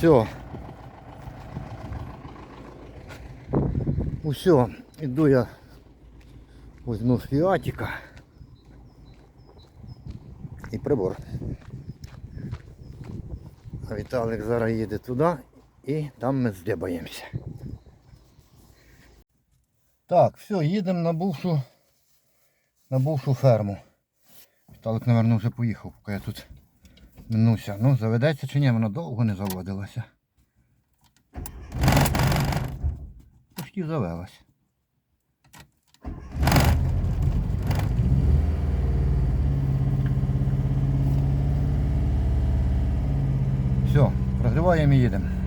Все. Усе, іду я возьму фіатика і прибор. Віталик зараз їде туди і там ми здибаємося. Так, все, їдемо на бувшу, на бувшу ферму. Віталик, мабуть, вже поїхав, поки я тут минувся. Ну, заведеться чи ні, вона довго не заводилася. Почти завелась. Все, розриваємо і їдемо.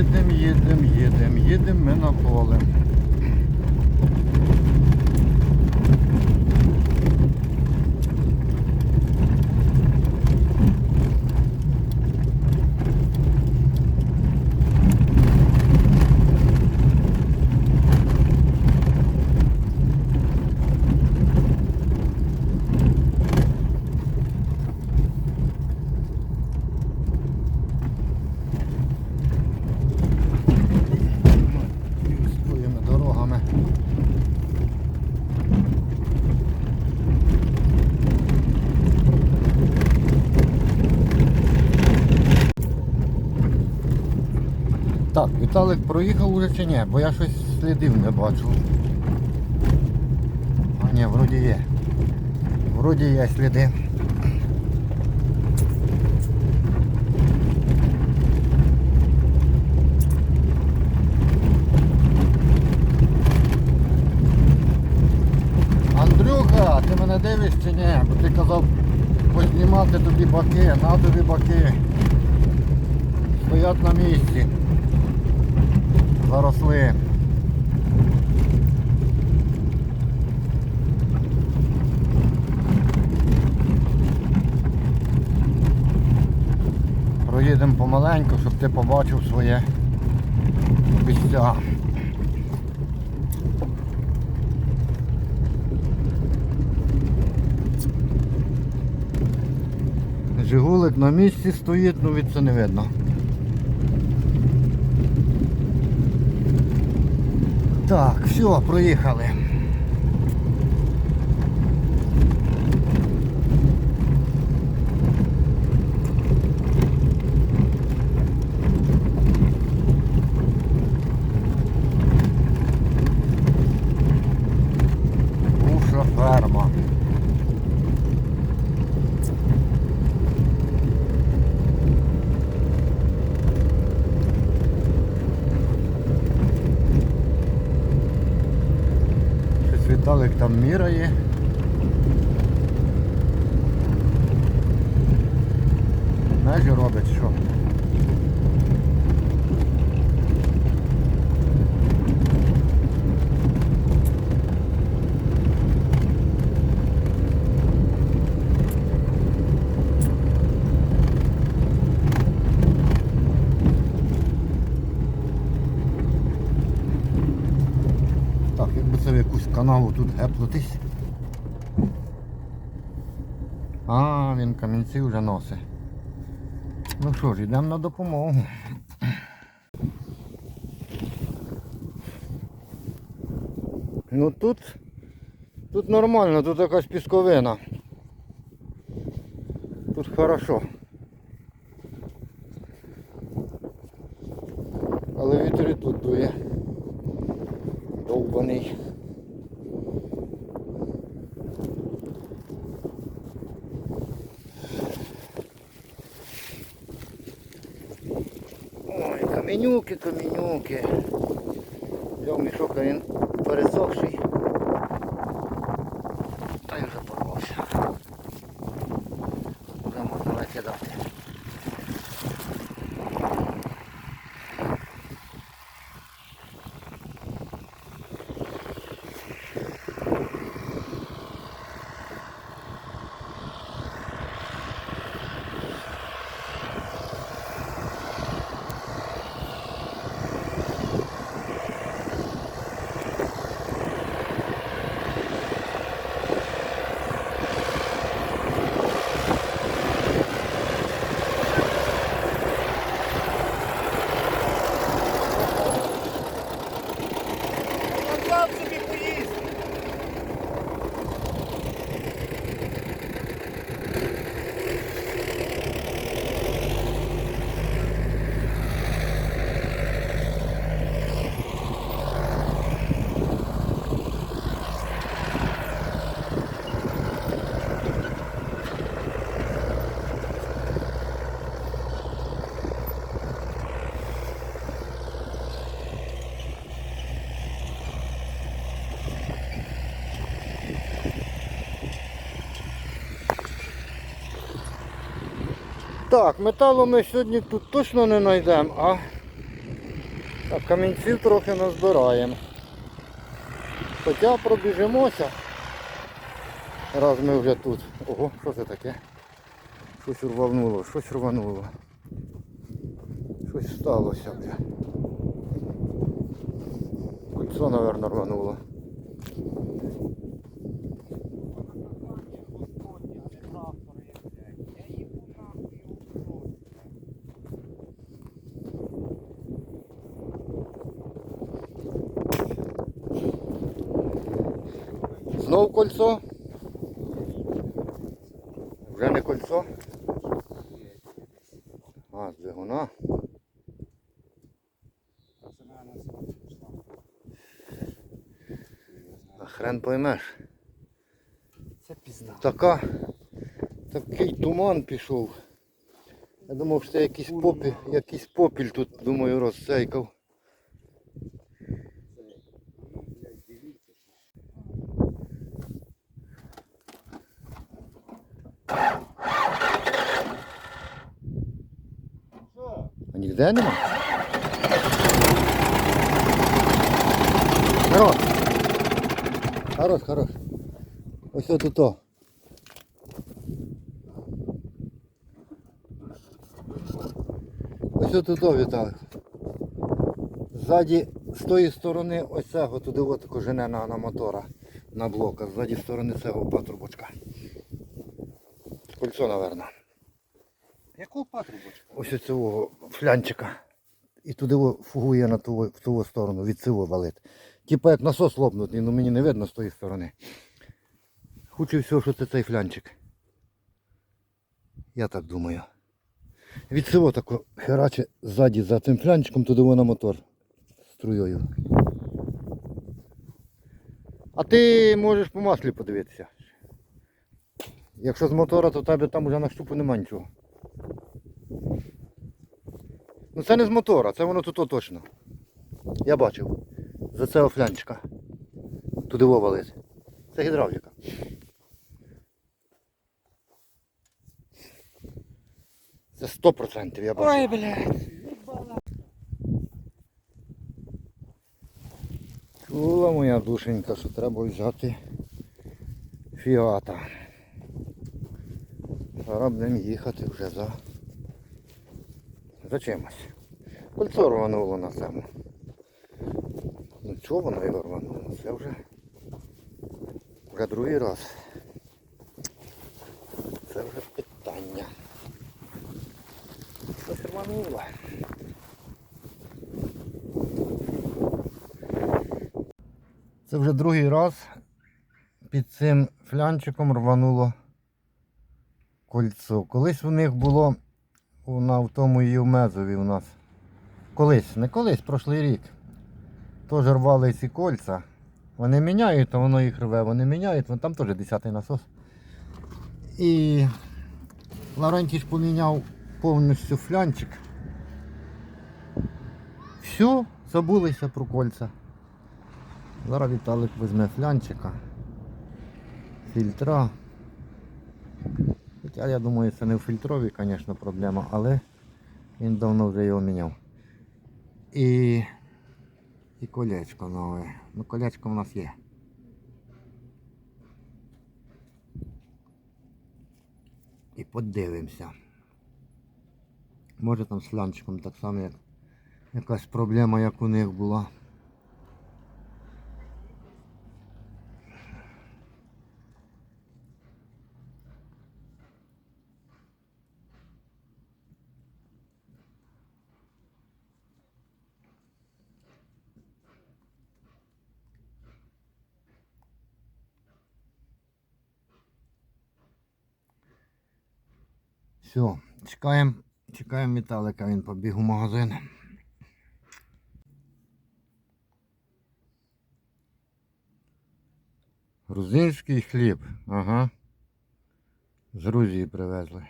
Їдем, їдем, їдемо, їдемо їдем ми на поле. Віталик проїхав уже чи ні? Бо я щось слідів не бачу. А ні, вроді є. Вроді є сліди. Андрюха, ти мене дивиш чи ні? Бо ти казав познімати тобі баки, на тобі баки. Стоять на місці. Заросли. Проїдемо помаленьку, щоб ти побачив своє місця. Жигулик на місці стоїть, ну від це не видно. Так, все, проїхали. Віталик там міряє. Межі робить що? Так, якби це в якусь канаву тут геплитись. А, він камінці вже носить. Ну що ж, йдемо на допомогу. Ну тут, тут нормально, тут якась пісковина. Тут хорошо. Але вітер і тут дує. Довбаний. Ой, каменюки. Взяв мішок, а він пересохший. Так, металу ми сьогодні тут точно не знайдемо, а так, камінців трохи назбираємо. Хоча пробіжимося. Раз ми вже тут. Ого, що це таке? Щось рвануло, щось рвануло. Щось сталося вже. Кольцо, мабуть, рвануло. Знов кольцо. Вже не кольцо. А, з двигуна. А хрен поймеш. Це пізна. Така, такий туман пішов. Я думав, що це якийсь попіль, якийсь попіль тут, думаю, розцейкав. А ніде нема? Хорош. Хорош, хорош. Ось тут то. Ось тут то, Віталик. Ззаді, з тої сторони ось цього туди от кожене на, на мотора на блок, а з ззаді сторони цього патрубочка. Кольцо, напевно. Якого патрубочка? Ось цього флянчика. І туди фугує на ту, в ту сторону, від цього валить. Типа як насос лопнутий, ну мені не видно з тої сторони. Хуче всього, що це цей флянчик. Я так думаю. Від цього тако хераче ззаді за цим флянчиком туди во на мотор струєю. А ти можеш по маслі подивитися. Якщо з мотора, то тебе там вже на щупу нема нічого. Ну це не з мотора, це воно тут точно. Я бачив. За цього флянчика. Туди валить. Це гідравліка. Це 100% я бачив. Ой, блядь. Чула моя душенька, що треба взяти фіата. Зараз будемо їхати вже за, за чимось. Кольцо рвануло на цьому. Ну чого воно його рвануло? Це вже, вже другий раз. Це вже питання. Щось рвануло. Це вже другий раз під цим флянчиком рвануло кольцо. Колись у них було на в тому Євмезові у нас. Колись, не колись, прошлий рік. Теж рвали ці кольця. Вони міняють, а воно їх рве, вони міняють, там теж 10-й насос. І Лаврентіч поміняв повністю флянчик. Все, забулися про кольця. Зараз Віталик візьме флянчика, фільтра. Хоча я думаю, це не в фільтрові, звісно, проблема, але він давно вже його міняв. І, і колечко нове. Ну колечко в нас є. І подивимося. Може там з флянчиком так само як якась проблема, як у них була. Все, чекаємо, чекаємо Віталика, він побіг у магазин. Грузинський хліб, ага. З Грузії привезли.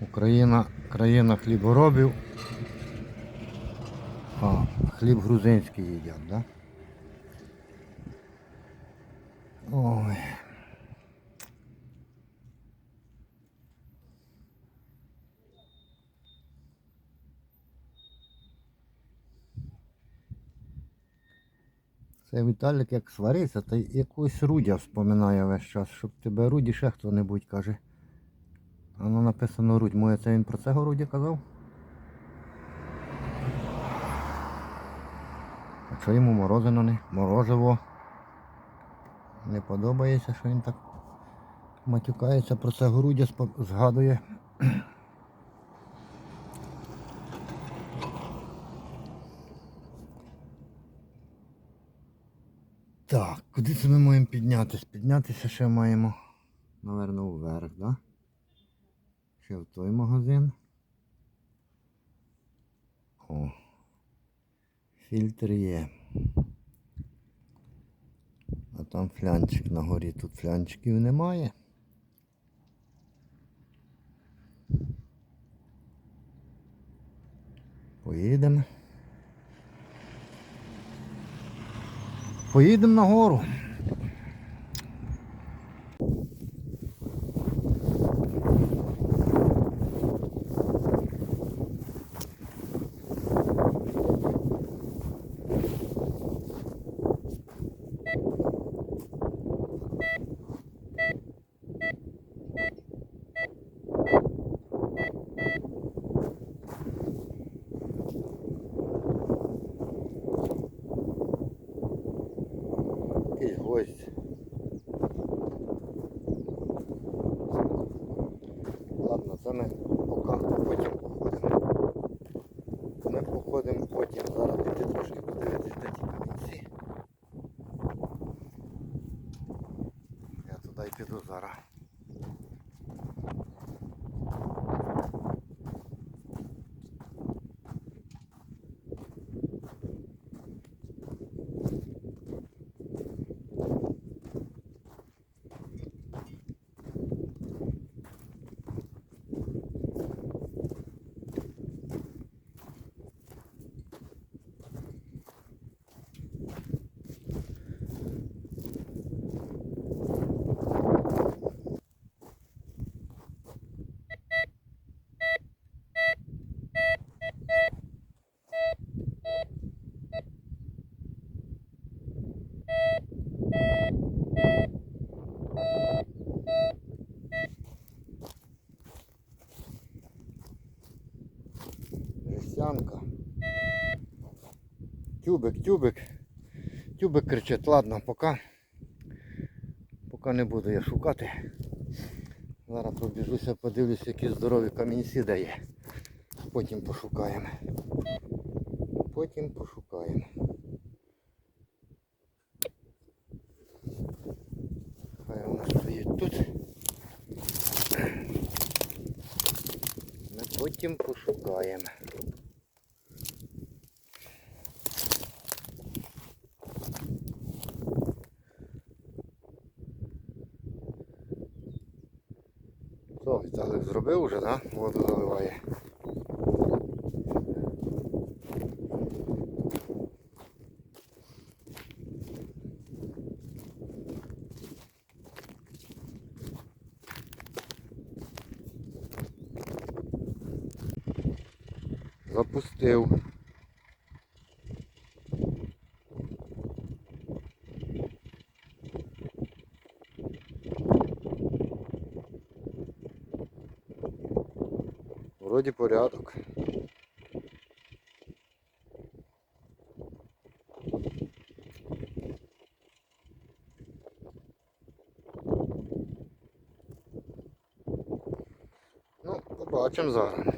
Україна, країна хліборобів. А, хліб грузинський їдять, да? Ой. Це Віталік як свариться, та якусь Рудя вспоминає весь час, щоб тебе Руді ще хто-небудь каже. Воно написано Рудь. Моє це він про цього Руді казав? А що йому морозино не? Морозиво. Не подобається, що він так матюкається про це грудя згадує. Так, куди це ми маємо піднятися? Піднятися ще маємо, напевно, вверх? Да? Ще в той магазин. О. Фільтр є. А там флянчик на горі. Тут флянчиків немає. Поїдемо. Поїдемо на Ми поки потім походимо. Ми походимо потім. Зараз піти трошки подивитись, де ті камінці. Я туди й піду зараз. Жестянка. Тюбик, тюбик. Тюбик кричить, ладно, поки. Поки не буду я шукати. Зараз пробіжуся, подивлюся, які здорові камінці дає. Потім пошукаємо. Потім пошукаємо. Хай вона стоїть тут. Ми потім пошукаємо. Що, Віталик зробив уже, да? Воду заливає. Запустив. Вроді порядок. Ну, побачимо зараз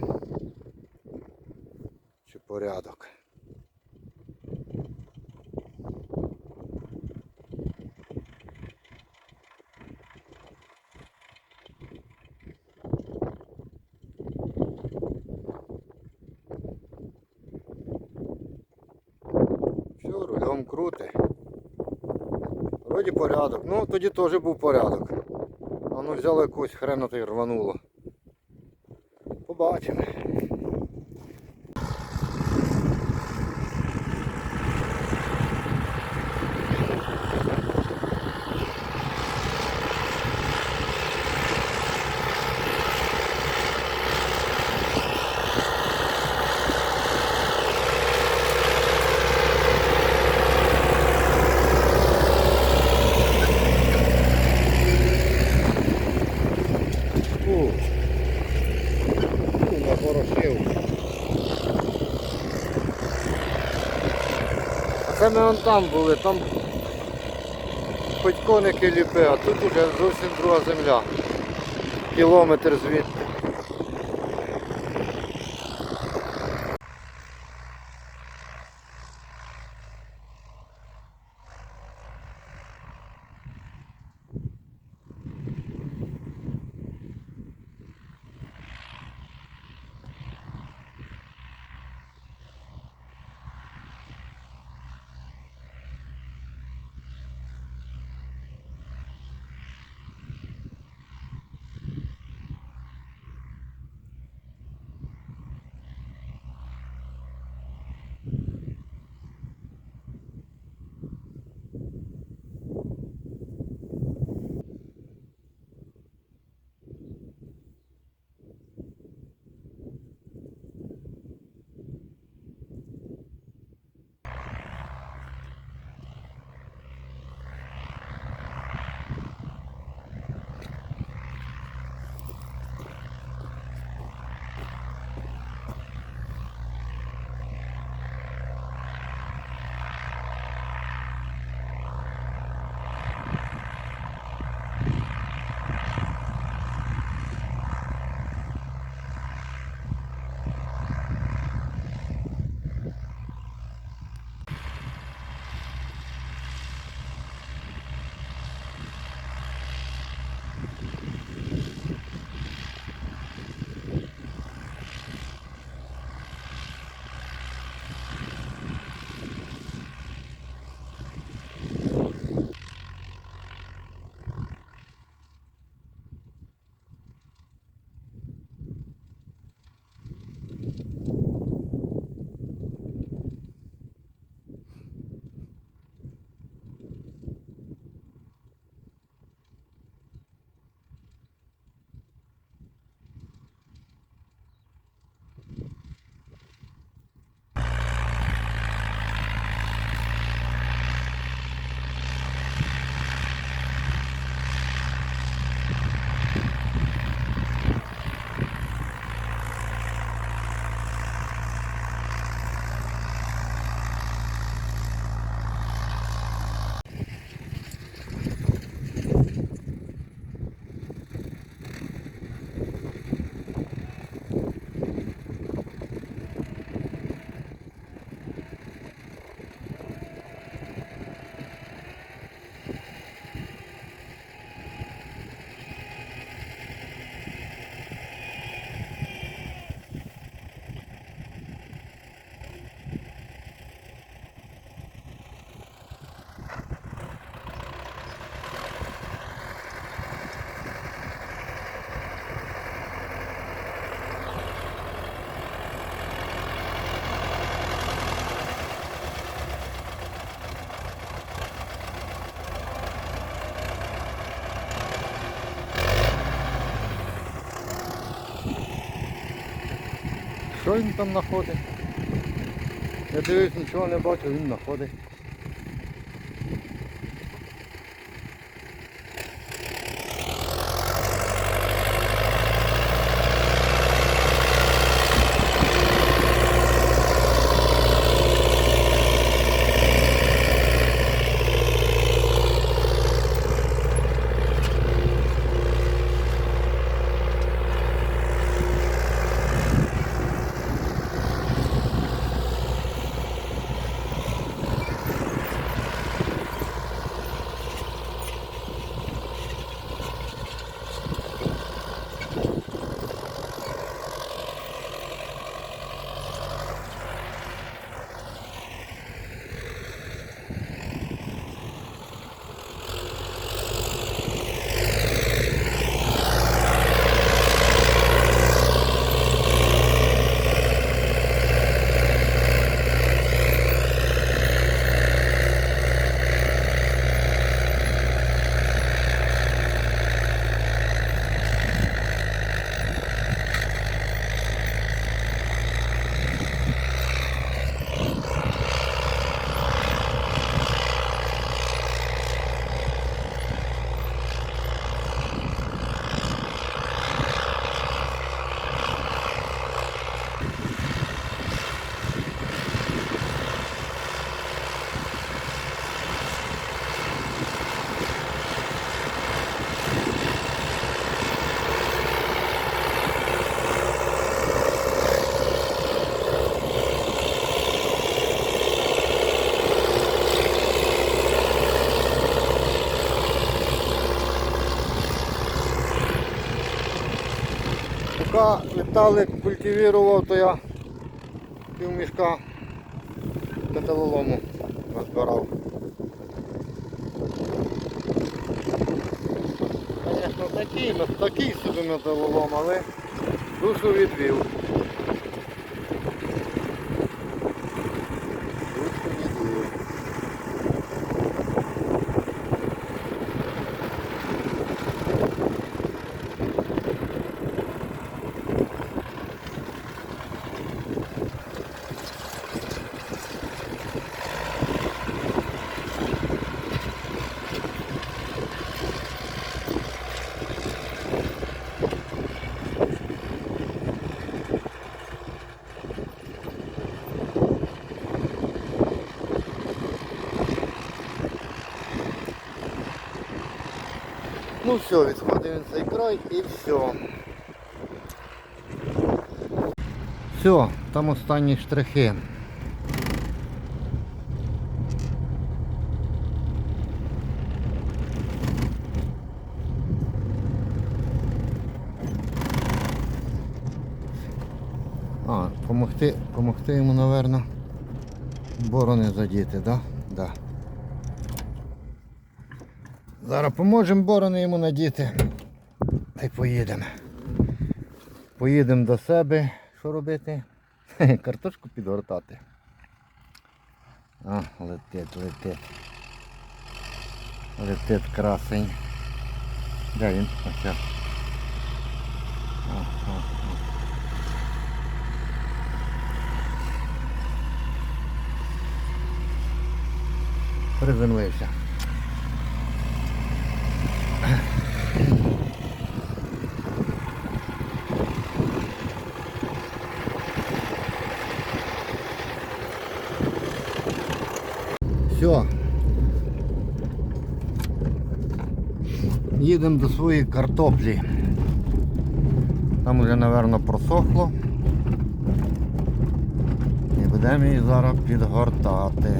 порядок. Все, рулем крути. Вроді порядок. Ну, тоді теж був порядок. Воно взяло якусь хрена та й рвануло. Побачимо. Ми вон там були, там хоч коники ліпи, а тут уже зовсім друга земля. Кілометр звідти. Що він там знаходить? Я дивлюсь, нічого не бачу, він знаходить. Віталик культивував, то я пів мішка металолому розбирав. Звісно, такий, такий собі металолом, але душу відвів. Все, відходив він цей край і все. Все, там останні штрихи. А, помогти, помогти йому, напевно, борони задіти, да? Да. Зараз поможемо борони йому надіти. Та й поїдемо. Поїдемо до себе. Що робити? Картошку підгортати. А, летить, летить. Летить красень. Де він? Ось. о. О, о, о. Приземлився. Все. Їдемо до своєї картоплі. Там вже, мабуть, просохло. І будемо її зараз підгортати.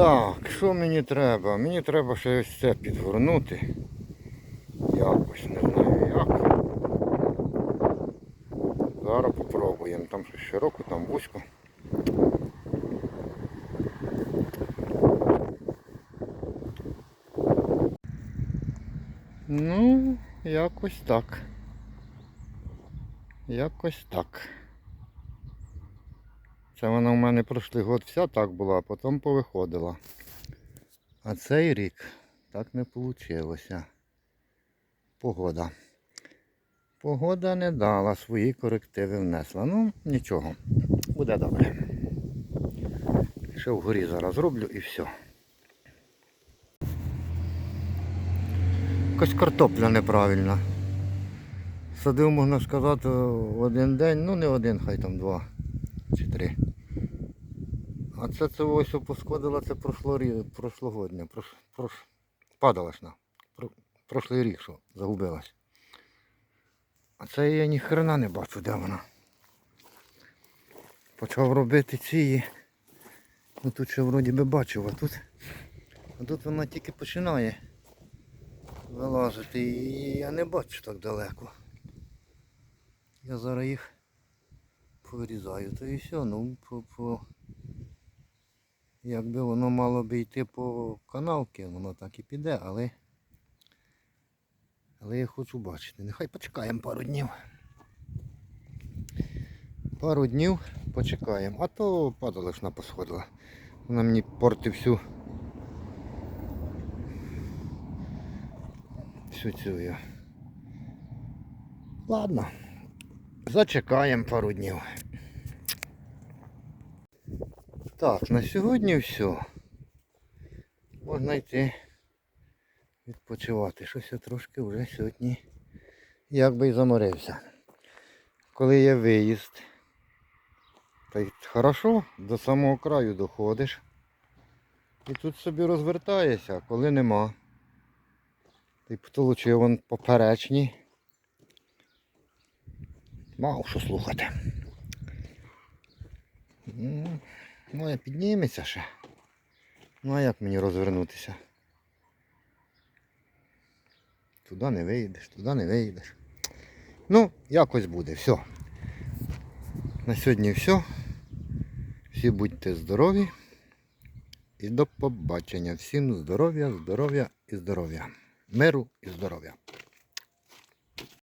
Так, що мені треба? Мені треба ще ось це підгорнути. Якось, не знаю як. Зараз попробуємо. Там щось широко, там вузько. Ну, якось так. Якось так. Це вона в мене прошлий год вся так була, а потім повиходила. А цей рік так не вийшло. Погода. Погода не дала, свої корективи внесла. Ну, нічого, буде добре. Ще вгорі зараз роблю і все. Якась картопля неправильна. Садив, можна сказати, в один день, ну не один, хай там два чи три. А це це ось опосходила, це прошлорі, прошлогодня, прош, прош, падалашна. Про, прошлий рік, що загубилась. А це я ні хрена не бачу, де вона. Почав робити ці. Ну тут ще вроді би бачив, а тут, а тут вона тільки починає. вилазити. І я не бачу так далеко. Я зараз їх повирізаю. То і все, ну по, по... Якби воно мало би йти по канавці, воно так і піде, але. Але я хочу бачити. Нехай почекаємо пару днів. Пару днів почекаємо. А то падалишна посходила. Вона мені портить всю. Всю цю. Ладно. Зачекаємо пару днів. Так, на сьогодні все. Можна йти відпочивати. Щось я трошки вже сьогодні якби і заморився. Коли є виїзд, та й хорошо, до самого краю доходиш. І тут собі розвертаєшся, а коли нема. Ти потолочив вон поперечні. Мав що слухати. Ну, Моя підніметься ще. Ну а як мені розвернутися? Туди не вийдеш, туди не вийдеш. Ну, якось буде, все. На сьогодні все. Всі будьте здорові. І до побачення. Всім здоров'я, здоров'я і здоров'я. Миру і здоров'я.